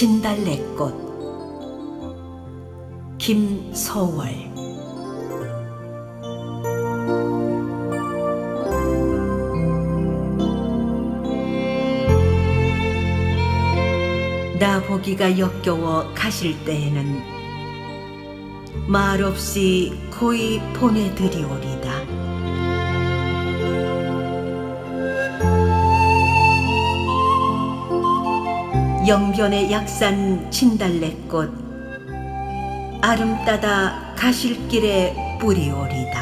진달래꽃 김소월 나 보기가 역겨워 가실 때에는 말없이 고이 보내드리오리다. 영변의 약산 진달래꽃 아름따다 가실 길에 뿌리 오리다.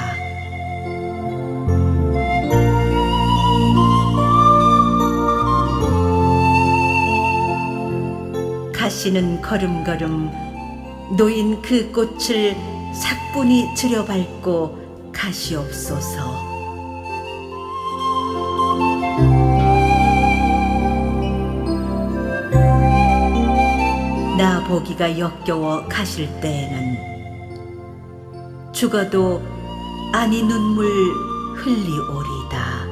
가시는 걸음걸음 놓인 그 꽃을 사뿐히 들여밟고 가시옵소서. 나 보기가 역겨워 가실 때에는 죽어도 아니 눈물 흘리오리다.